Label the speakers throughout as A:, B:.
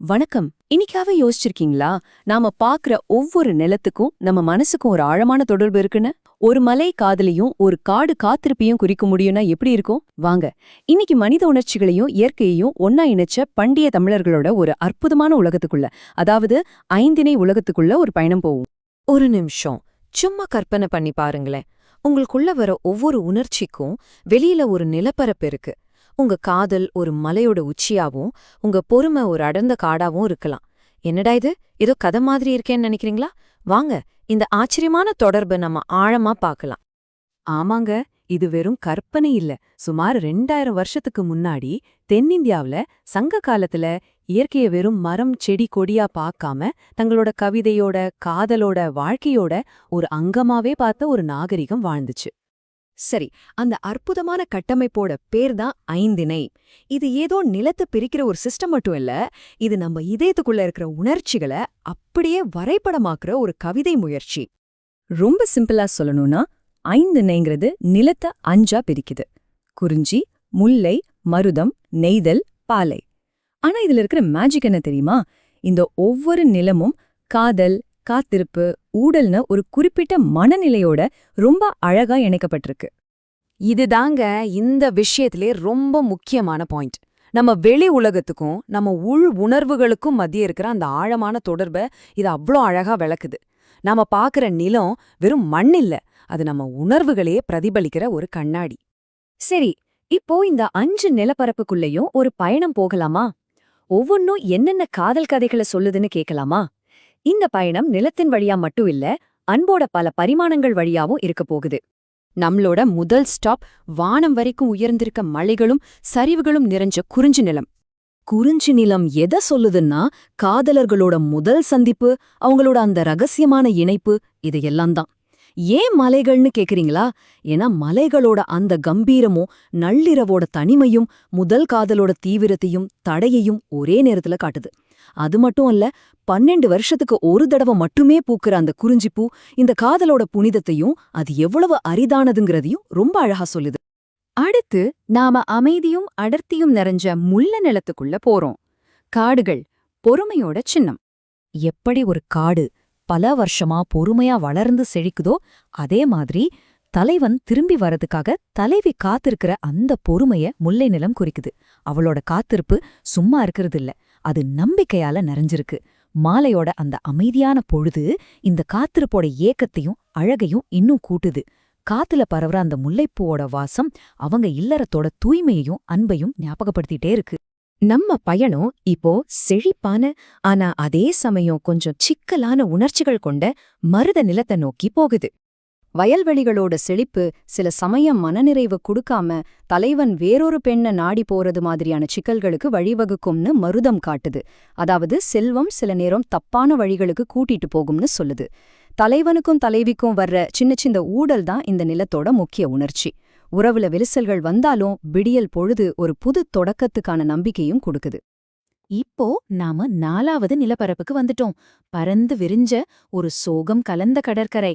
A: வணக்கம். இன்னைக்காவே யோசிச்சிருக்கீங்களா? நாம பாக்குற ஒவ்வொரு நிலத்துக்கும் நம்ம மனசுக்கும் ஒரு ஆழமான தொடர்பு இருக்குன்னு? ஒரு மலை காதலையும் ஒரு காடு காத்திருப்பையும் குறிக்க முடியும்னா எப்படி இருக்கும்? வாங்க. இன்னைக்கு மனித உணர்ச்சிகளையும் இயற்கையையும் ஒன்னா இணைச்ச பண்டைய தமிழர்களோட ஒரு அற்புதமான உலகத்துக்குள்ள அதாவது ஐந்திணை உலகத்துக்குள்ள ஒரு பயணம் போவோம்.
B: ஒரு நிமிஷம். சும்மா கற்பனை பண்ணி பாருங்களேன். உங்களுக்குள்ள வர ஒவ்வொரு உணர்ச்சிக்கும் வெளியில ஒரு நிலப்பரப்பு இருக்கு. உங்க காதல் ஒரு மலையோட உச்சியாவும் உங்க பொறுமை ஒரு அடர்ந்த காடாவும் இருக்கலாம். என்னடா இது? ஏதோ கதை மாதிரி இருக்கேன்னு நினைக்கிறீங்களா? வாங்க இந்த ஆச்சரியமான தொடர்பை நம்ம ஆழமா பார்க்கலாம்.
A: ஆமாங்க இது வெறும் கற்பனை இல்ல. சுமார் ரெண்டாயிரம் வருஷத்துக்கு முன்னாடி தென்னிந்தியாவில சங்க காலத்துல இயற்கைய வெறும் மரம் செடி கொடியா பார்க்காம தங்களோட கவிதையோட காதலோட வாழ்க்கையோட ஒரு அங்கமாவே பார்த்த ஒரு நாகரிகம் வாழ்ந்துச்சு. சரி அந்த அற்புதமான கட்டமைப்போட பேர் தான் ஐந்திணை. இது ஏதோ நிலத்தை பிரிக்கிற ஒரு சிஸ்டம் மட்டும் இல்ல இது நம்ம இதயத்துக்குள்ள இருக்கிற உணர்ச்சிகளை அப்படியே வரைபடமாக்குற ஒரு கவிதை முயற்சி. ரொம்ப சிம்பிளா சொல்லணும்னா ஐந்திணைங்கிறது நிலத்தை அஞ்சா பிரிக்குது. குறிஞ்சி முல்லை மருதம் நெய்தல் பாலை. ஆனா இதுல இருக்கிற மேஜிக் என்ன தெரியுமா? இந்த ஒவ்வொரு நிலமும் காதல் காத்திருப்பு ஊடல்னு ஒரு குறிப்பிட்ட மனநிலையோட ரொம்ப அழகா இணைக்கப்பட்டிருக்கு.
B: இதுதாங்க இந்த விஷயத்திலே ரொம்ப முக்கியமான பாயிண்ட் நம்ம வெளி உலகத்துக்கும் நம்ம உள் உணர்வுகளுக்கும் மத்திய இருக்கிற அந்த ஆழமான தொடர்பை இது அவ்ளோ அழகா விளக்குது. நாம பாக்குற நிலம் வெறும் மண் இல்ல அது நம்ம உணர்வுகளையே பிரதிபலிக்கிற ஒரு கண்ணாடி.
A: சரி இப்போ இந்த அஞ்சு நிலப்பரப்புக்குள்ளேயும் ஒரு பயணம் போகலாமா? ஒவ்வொன்னும் என்னென்ன காதல் கதைகளை சொல்லுதுன்னு கேட்கலாமா இந்த பயணம் நிலத்தின் வழியா மட்டும் இல்ல அன்போட பல பரிமாணங்கள் வழியாவும் இருக்க போகுது. நம்மளோட முதல் ஸ்டாப் வானம் வரைக்கும் உயர்ந்திருக்க மலைகளும் சரிவுகளும் நிறைஞ்ச குறிஞ்சி நிலம். குறிஞ்சி நிலம் எதை சொல்லுதுன்னா காதலர்களோட முதல் சந்திப்பு அவங்களோட அந்த ரகசியமான இணைப்பு இதையெல்லாம் தான். ஏன் மலைகள்னு கேக்குறீங்களா? ஏன்னா மலைகளோட அந்த கம்பீரமும் நள்ளிரவோட தனிமையும் முதல் காதலோட தீவிரத்தையும் தடையையும் ஒரே நேரத்துல காட்டுது. அது மட்டும் அல்ல பன்னெண்டு வருஷத்துக்கு ஒரு தடவை மட்டுமே பூக்குற அந்த குறிஞ்சிப்பூ இந்த காதலோட புனிதத்தையும் அது எவ்வளவு அரிதானதுங்கிறதையும் ரொம்ப அழகா சொல்லுது. அடுத்து நாம அமைதியும் அடர்த்தியும் நிறைஞ்ச முள்ள நிலத்துக்குள்ள போறோம். காடுகள் பொறுமையோட சின்னம். எப்படி ஒரு காடு பல வருஷமா பொறுமையா வளர்ந்து செழிக்குதோ அதே மாதிரி தலைவன் திரும்பி வரதுக்காக தலைவி காத்திருக்கிற அந்த பொறுமைய முல்லை நிலம் குறிக்குது. அவளோட காத்திருப்பு சும்மா இருக்கிறதில்ல அது நம்பிக்கையால நிறைஞ்சிருக்கு. மாலையோட அந்த அமைதியான பொழுது இந்த காத்திருப்போட ஏக்கத்தையும் அழகையும் இன்னும் கூட்டுது. காத்துல பரவுற அந்த முல்லைப்பூவோட வாசம் அவங்க இல்லறத்தோட தூய்மையையும் அன்பையும் ஞாபகப்படுத்திட்டே இருக்கு. நம்ம பயணம் இப்போ செழிப்பான ஆனா அதே சமயம் கொஞ்சம் சிக்கலான உணர்ச்சிகள் கொண்ட மருத நிலத்தை நோக்கி போகுது. வயல்வெளிகளோட செழிப்பு சில சமயம் மனநிறைவு கொடுக்காம தலைவன் வேறொரு பெண்ண நாடி போறது மாதிரியான சிக்கல்களுக்கு வழிவகுக்கும்னு மருதம் காட்டுது. அதாவது செல்வம் சில நேரம் தப்பான வழிகளுக்கு கூட்டிட்டு போகும்னு சொல்லுது. தலைவனுக்கும் தலைவிக்கும் வர்ற சின்ன சின்ன ஊடல் தான் இந்த நிலத்தோட முக்கிய உணர்ச்சி. உறவுல விரிசல்கள் வந்தாலும் விடியல் பொழுது ஒரு புது தொடக்கத்துக்கான நம்பிக்கையும் கொடுக்குது. இப்போ நாம நாலாவது நிலப்பரப்புக்கு வந்துட்டோம். பறந்து விரிஞ்ச ஒரு சோகம் கலந்த கடற்கரை.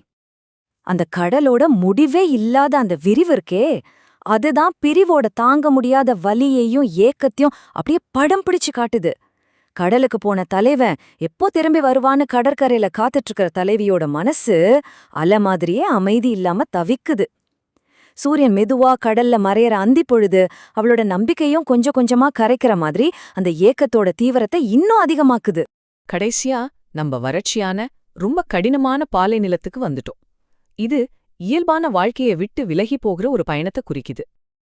A: அந்த கடலோட முடிவே இல்லாத அந்த விரிவு இருக்கே. அதுதான் பிரிவோட தாங்க முடியாத வலியையும் ஏக்கத்தையும் அப்படியே படம் பிடிச்சு காட்டுது. கடலுக்கு போன தலைவன் எப்போ திரும்பி வருவான்னு கடற்கரையில காத்துட்டு இருக்கிற தலைவியோட மனசு அலை மாதிரியே அமைதி இல்லாம தவிக்குது. சூரியன் மெதுவா கடல்ல மறையற அந்தி பொழுது அவளோட நம்பிக்கையும் கொஞ்சம் கொஞ்சமா கரைக்கிற மாதிரி அந்த ஏக்கத்தோட தீவிரத்தை இன்னும் அதிகமாக்குது.
B: கடைசியா நம்ம வறட்சியான ரொம்ப கடினமான பாலை நிலத்துக்கு வந்துட்டோம். இது இயல்பான வாழ்க்கையை விட்டு விலகி போகிற ஒரு பயணத்தை குறிக்குது.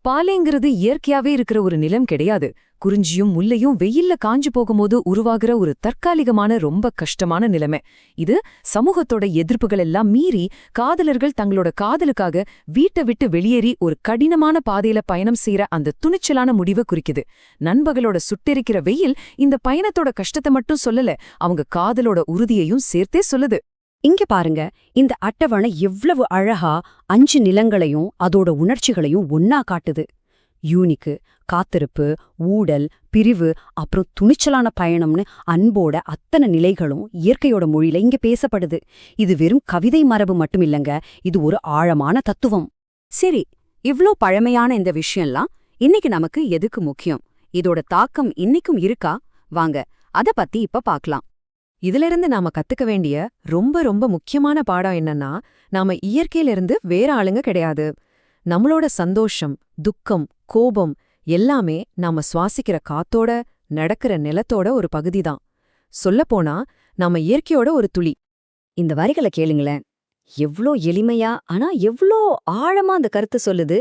A: பாலைங்கிறது இயற்கையாவே இருக்கிற ஒரு நிலம் கிடையாது. குறிஞ்சியும் முல்லையும் வெயில்ல காஞ்சு போகும்போது உருவாகிற ஒரு தற்காலிகமான ரொம்ப கஷ்டமான நிலைமை. இது சமூகத்தோட எதிர்ப்புகள் எல்லாம் மீறி காதலர்கள் தங்களோட காதலுக்காக வீட்டை விட்டு வெளியேறி ஒரு கடினமான பாதையில பயணம் செய்யற அந்த துணிச்சலான முடிவை குறிக்குது. நண்பர்களோட சுட்டெரிக்கிற வெயில் இந்த பயணத்தோட கஷ்டத்தை மட்டும் சொல்லல அவங்க காதலோட உறுதியையும் சேர்த்தே சொல்லுது. இங்க பாருங்க இந்த அட்டவணை எவ்வளவு அழகா அஞ்சு நிலங்களையும் அதோட உணர்ச்சிகளையும் ஒன்னா காட்டுது. யூனிக்கு காத்திருப்பு ஊடல் பிரிவு அப்புறம் துணிச்சலான பயணம்னு அன்போட அத்தனை நிலைகளும் இயற்கையோட மொழியில இங்க பேசப்படுது. இது வெறும் கவிதை மரபு மட்டும் இல்லங்க இது ஒரு ஆழமான தத்துவம். சரி இவ்ளோ பழமையான இந்த விஷயம்லாம் இன்னைக்கு நமக்கு எதுக்கு முக்கியம்? இதோட தாக்கம் இன்னைக்கும் இருக்கா? வாங்க அத பத்தி இப்ப பாக்கலாம்.
B: இதிலிருந்து நாம கத்துக்க வேண்டிய ரொம்ப ரொம்ப முக்கியமான பாடம் என்னன்னா நாம இயற்கையிலிருந்து வேற ஆளுங்க கிடையாது. நம்மளோட சந்தோஷம் துக்கம் கோபம் எல்லாமே நாம சுவாசிக்கிற காத்தோட நடக்கிற நிலத்தோட ஒரு பகுதிதான். சொல்லப்போனா நாம இயற்கையோட ஒரு துளி.
A: இந்த வரிகளை கேளுங்களேன். எவ்ளோ எளிமையா ஆனா எவ்ளோ ஆழமா அந்த கருத்து சொல்லுது.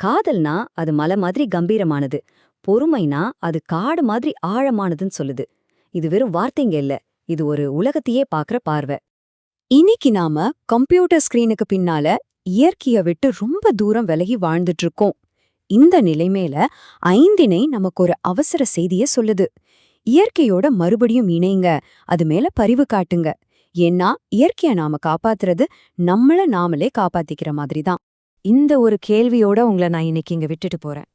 A: காதல்னா அது மலை மாதிரி கம்பீரமானது. பொறுமைனா அது காடு மாதிரி ஆழமானதுன்னு சொல்லுது. இது வெறும் வார்த்தைங்க இல்ல. இது ஒரு உலகத்தையே பாக்குற பார்வை. இன்னைக்கு நாம கம்ப்யூட்டர் ஸ்கிரீனுக்கு பின்னால இயற்கைய விட்டு ரொம்ப தூரம் விலகி வாழ்ந்துட்டு இருக்கோம் இந்த நிலைமையில ஐந்தினை நமக்கு ஒரு அவசர செய்திய சொல்லுது. இயற்கையோட மறுபடியும் இணைங்க அது மேல பரிவு காட்டுங்க. ஏன்னா இயற்கைய நாம காப்பாத்துறது நம்மள நாமளே காப்பாத்திக்கிற மாதிரி தான்
B: இந்த ஒரு கேள்வியோட உங்களை நான் இன்னைக்கு இங்க விட்டுட்டு போறேன்.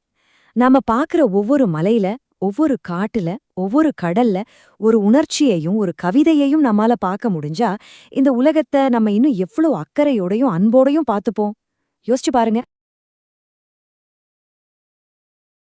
B: நாம பாக்குற ஒவ்வொரு மலையில ஒவ்வொரு காட்டுல ஒவ்வொரு கடல்ல ஒரு உணர்ச்சியையும் ஒரு கவிதையையும் நம்மால பார்க்க முடிஞ்சா இந்த உலகத்தை நம்ம இன்னும் எவ்வளவு அக்கறையோடையும் அன்போடையும் பார்த்துப்போம். யோசிச்சு பாருங்க.